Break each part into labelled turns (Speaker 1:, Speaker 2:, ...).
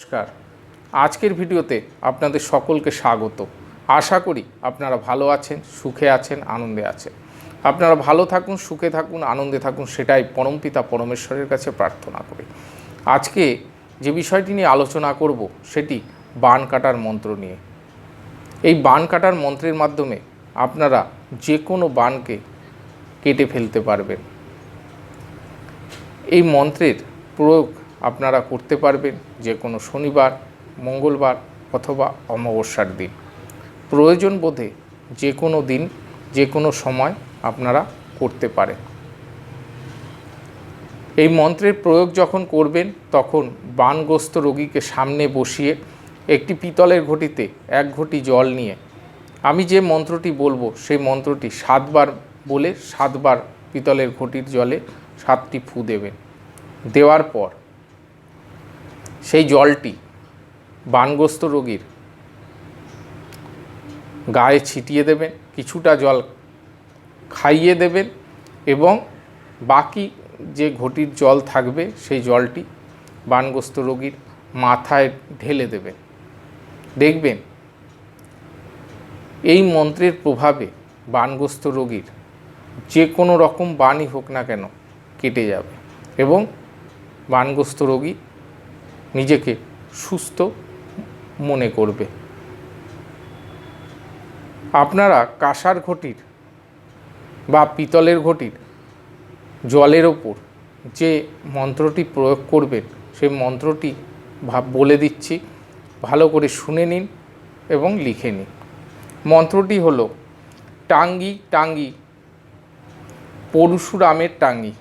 Speaker 1: নমস্কার। আজকের ভিডিওতে আপনাদের সকলকে স্বাগত। আশা করি আপনারা ভালো আছেন, সুখে আছেন, আনন্দে আছেন। আপনারা ভালো থাকুন, সুখে থাকুন, আনন্দে থাকুন, সেটাই পরমপিতা পরমেশ্বরের কাছে প্রার্থনা করি। আজকে যে বিষয়টি নিয়ে আলোচনা করব, সেটি বান কাটার মন্ত্র নিয়ে। এই বান কাটার মন্ত্রের মাধ্যমে আপনারা যে কোনো বানকে কেটে ফেলতে পারবেন। এই মন্ত্রের প্রয়োগ আপনারা করতে পারবেন যে কোনো শনিবার, মঙ্গলবার অথবা অমাবস্যার দিন। প্রয়োজন বোধে যে কোনো দিন, যে কোনো সময় আপনারা করতে পারেন। এই মন্ত্রের প্রয়োগ যখন করবেন, তখন বানগ্রস্ত রোগীকে সামনে বসিয়ে একটি পিতলের ঘটিতে এক ঘটি জল নিয়ে, আমি যে মন্ত্রটি বলব, সেই মন্ত্রটি সাতবার বলে সাতবার পিতলের ঘটির জলে সাতটি ফু দেবেন। দেওয়ার পর সেই জলটি বানগ্রস্ত রোগীর গায়ে ছিটিয়ে দেবেন, কিছুটা জল খাইয়ে দেবেন এবং বাকি যে ঘটির জল থাকবে সেই জলটি বানগ্রস্ত রোগীর মাথায় ঢেলে দেবেন। দেখবেন, এই মন্ত্রের প্রভাবে বানগ্রস্ত রোগীর যে কোনো রকম বানই হোক না কেন কেটে যাবে এবং বানগ্রস্ত রোগী নিজেকে সুস্থ মনে করবে। আপনারা কাঁসার ঘটির বা পিতলের ঘটির জলের ওপর যে মন্ত্রটি প্রয়োগ করবেন, সেই মন্ত্রটি ভাব বলে দিচ্ছি, ভালো করে শুনে নিন এবং লিখে নিন। মন্ত্রটি হলো, টাঙ্গি টাঙ্গি, পরশুরামের টাঙ্গি,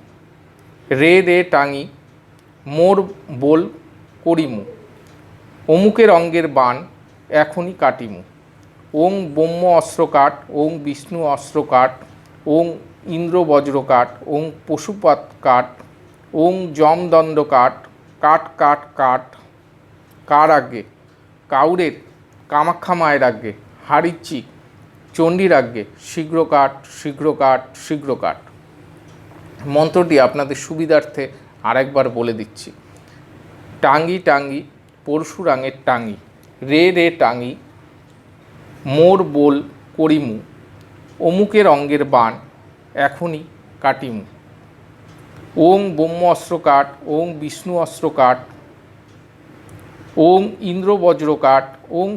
Speaker 1: রে রে টাঙ্গি, মোর বোল করিমু। অমুকের অঙ্গের বান এখনই কাটিমু। ওং ব্রহ্ম অস্ত্র কাট, ওং বিষ্ণু অস্ত্র কাট, ওং ইন্দ্র বজ্র কাট, ওং পশুপাত কাট, ওং জমদণ্ড কাট কাট কাট কাট, কার আগে কাউরের, কামাখ্যা মায়ের আগে হারিচ্ছি চণ্ডীর আগে শীঘ্র কাট শীঘ্র কাট শীঘ্র কাট। মন্ত্রটি আপনাদের সুবিধার্থে আরেকবার বলে দিচ্ছি। টাঙ্গি টাঙ্গি পরশুরাঙের টাঙ্গি, রে রে টাঙ্গি, মোর বোল করিমু, অমুকের অঙ্গের বান এখনই কাটিমু। ওং ব্রহ্ম অস্ত্র কাট, ওং বিষ্ণু অস্ত্র কাট, ওং ইন্দ্র বজ্র কাট, ওং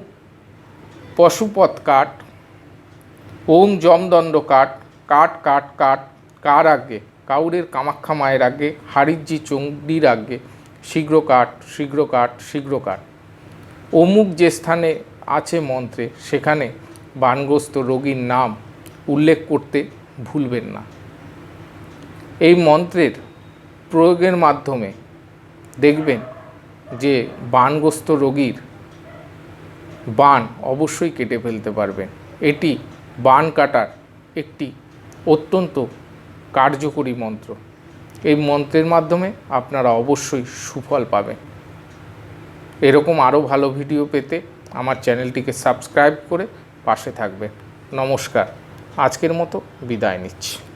Speaker 1: পশুপথ কাট, ওং জমদণ্ড কাট কাট কাট কাট, কার আগে কাউরের কামাখ্যা মায়ের আগে হারিজ্জি চণ্ডীর আগে শীঘ্র কাট শীঘ্র কাট শীঘ্র কাট। অমুক যে স্থানে আছে মন্ত্রে, সেখানে বানগ্রস্ত রোগীর নাম উল্লেখ করতে ভুলবেন না। এই মন্ত্রের প্রয়োগের মাধ্যমে দেখবেন যে বানগ্রস্ত রোগীর বান অবশ্যই কেটে ফেলতে পারবেন। এটি বান কাটার একটি অত্যন্ত কার্যকরী মন্ত্র। এই মন্ত্রের মাধ্যমে আপনারা অবশ্যই সুফল পাবেন। এরকম আরও ভালো ভিডিও পেতে আমার চ্যানেলটিকে সাবস্ক্রাইব করে পাশে থাকবেন। নমস্কার। আজকের মতো বিদায় নিচ্ছি।